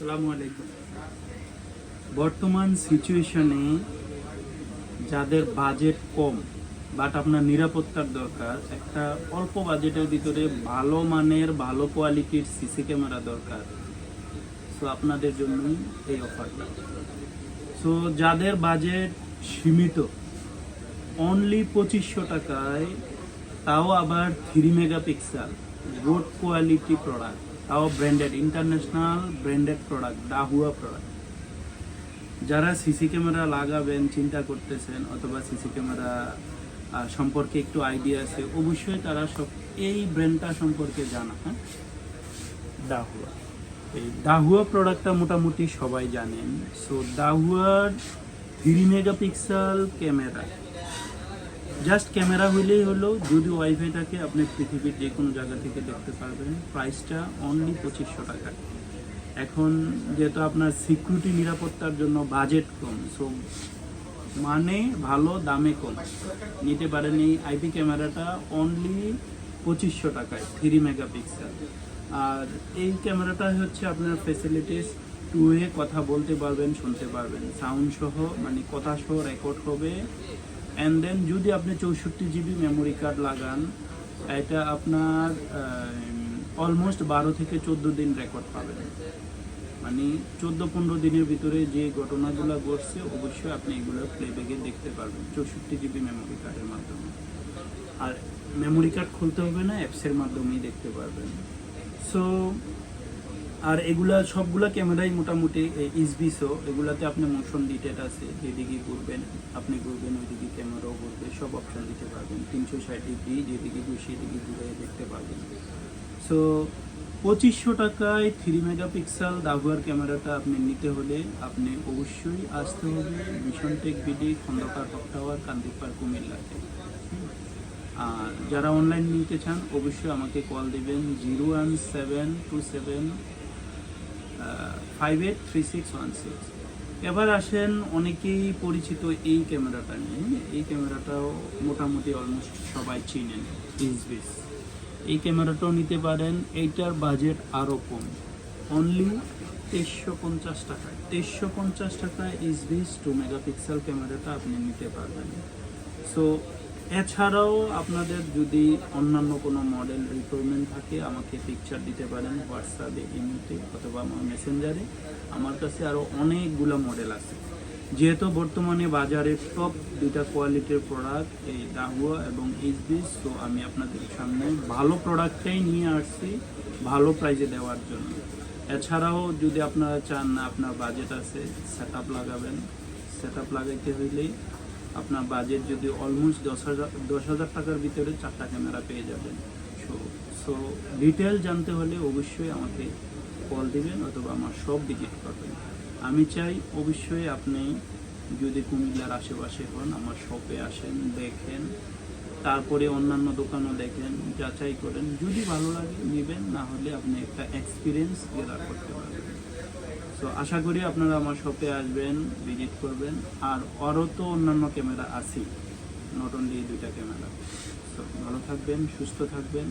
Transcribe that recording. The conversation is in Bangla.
আসসালামু আলাইকুম। বর্তমান সিচুয়েশনে যাদের বাজেট কম বাট আপনার নিরাপত্তার দরকার, একটা অল্প বাজেটের ভিতরে ভালো মানের, ভালো কোয়ালিটির সিসি ক্যামেরা দরকার। সো আপনাদের জন্যই এই অফারটা সো যাদের বাজেট সীমিত অনলি পঁচিশশো টাকায়, তাও আবার three megapixel good quality product তাও branded international branded product Dahua product যারা সিসি ক্যামেরা লাগাবেন, চিন্তা করতেছেন, অথবা সিসি ক্যামেরা সম্পর্কে একটু আইডিয়া আছে, অবশ্যই তারা সব এই ব্র্যান্ডটা সম্পর্কে জানা হ্যাঁ? ডাহুয়া এই ডাহুয়া প্রোডাক্টটা মোটামুটি সবাই জানেন। So ডাহুয়ার three megapixel camera just camera হইলেই হলো, যদি ওয়াইফাই থাকে আপনি পৃথিবীর যে কোনো জায়গা থেকে দেখতে পারবেন, প্রাইসটা অনলি পঁচিশশো টাকা। এখন যেহেতু আপনার সিকিউরিটি নিরাপত্তার জন্য বাজেট কম সো মানে ভালো, দামে কম। নিতে পারেন এই আইপি ক্যামেরাটা অনলি পঁচিশশো টাকায় থ্রি মেগাপিক্সেল আর এই ক্যামেরাটা হচ্ছে আপনার ফেসিলিটিস টু এ কথা বলতে পারবেন, শুনতে পারবেন। সাউন্ড সহ মানে কথা সহ রেকর্ড হবে। অ্যান্ড দেন যদি আপনি চৌষট্টি জিবি মেমোরি কার্ড লাগান, এটা আপনার অলমোস্ট বারো থেকে চোদ্দ দিন রেকর্ড পাবেন। মানে চোদ্দ পনেরো দিনের ভিতরে যে ঘটনাগুলো ঘটছে, অবশ্যই আপনি এগুলো প্লেব্যাকে দেখতে পারবেন, চৌষট্টি জিবি মেমোরি কার্ডের মাধ্যমে। আর মেমোরি কার্ড খুলতে হবে না অ্যাপসের মাধ্যমেই দেখতে পারবেন। সো আর এগুলা সবগুলা ক্যামেরাই মোটামুটি ইসবিসো। এগুলাতে আপনি মোশন ডিটেট আছে, যেদিকে ঘুরবেন, আপনি ঘুরবেন, ওইদিকে ক্যামেরাও ঘুরবে, সব অপশন দিতে পারবেন। তিনশো ষাট ডিগ্রি, যেদিকে ঘুরি সেদিকে ঘুরে দেখতে পারবেন। সো পঁচিশশো টাকায় থ্রি মেগাপিক্সেল দাগুয়ার ক্যামেরাটা আপনি নিতে হলে আপনি অবশ্যই আসতে হবে mission tech BD Khandakar Haque tower Kandipar কুমিল্লাতে। আর যারা অনলাইন নিতে চান, অবশ্যই আমাকে কল দিবেন zero one seven two seven five eight three six one six এবার আসেন অনেকেই পরিচিত এই ক্যামেরাটা নিয়ে। এই ক্যামেরাটাও মোটামুটি অলমোস্ট সবাই চিনেন ইসবিস এই ক্যামেরাটাও নিতে পারেন, এইটার বাজেট আরও কম। অনলি তেইশশো পঞ্চাশ টাকায়। তেইশশো পঞ্চাশ টাকায় ইসবিস টু মেগাপিক্সেল ক্যামেরাটা আপনি নিতে পারবেন। সো এছাড়াও আপনাদের যদি অন্যান্য কোনো মডেল রিকোয়ারমেন্ট থাকে, আমাকে পিকচার দিতে পারেন হোয়াটসঅ্যাপে ইমেতে অথবা আমার মেসেঞ্জারে আমার কাছে আরও অনেকগুলো মডেল আছে। যেহেতু বর্তমানে বাজারে টপ দুইটা কোয়ালিটির প্রোডাক্ট এই দাহুয়া এবং এইচবিস তো আমি আপনাদের সামনে ভালো প্রোডাক্টটাই নিয়ে আসছি ভালো প্রাইজে দেওয়ার জন্য। এছাড়াও যদি আপনারা চান না আপনার বাজেট আছে সেট লাগাবেন। সেট আপ লাগাইতে হইলেই আপনার বাজেট যদি অলমোস্ট দশ হাজার দশ হাজার টাকার ভিতরে চারটা ক্যামেরা পেয়ে যাবেন। সো সো ডিটেল জানতে হলে অবশ্যই আমাকে কল দিবেন অথবা আমার সব ভিজিট করবেন। আমি চাই অবশ্যই আপনি যদি কুমিল্লার আশেপাশে হন, আমার শপে আসেন, দেখেন, তারপরে অন্যান্য দোকানও দেখেন, যাচাই করেন। যদি ভালো লাগে, নেবেন, না হলে আপনি একটা এক্সপিরিয়েন্স গেদার করতে পারবেন। তো আশা করি আপনারা আমার শপে আসবেন ভিজিট করবেন। আর আরও তো অন্যান্য ক্যামেরা আছেই নট অনলি দুইটা ক্যামেরা। সো ভালো থাকবেন, সুস্থ থাকবেন।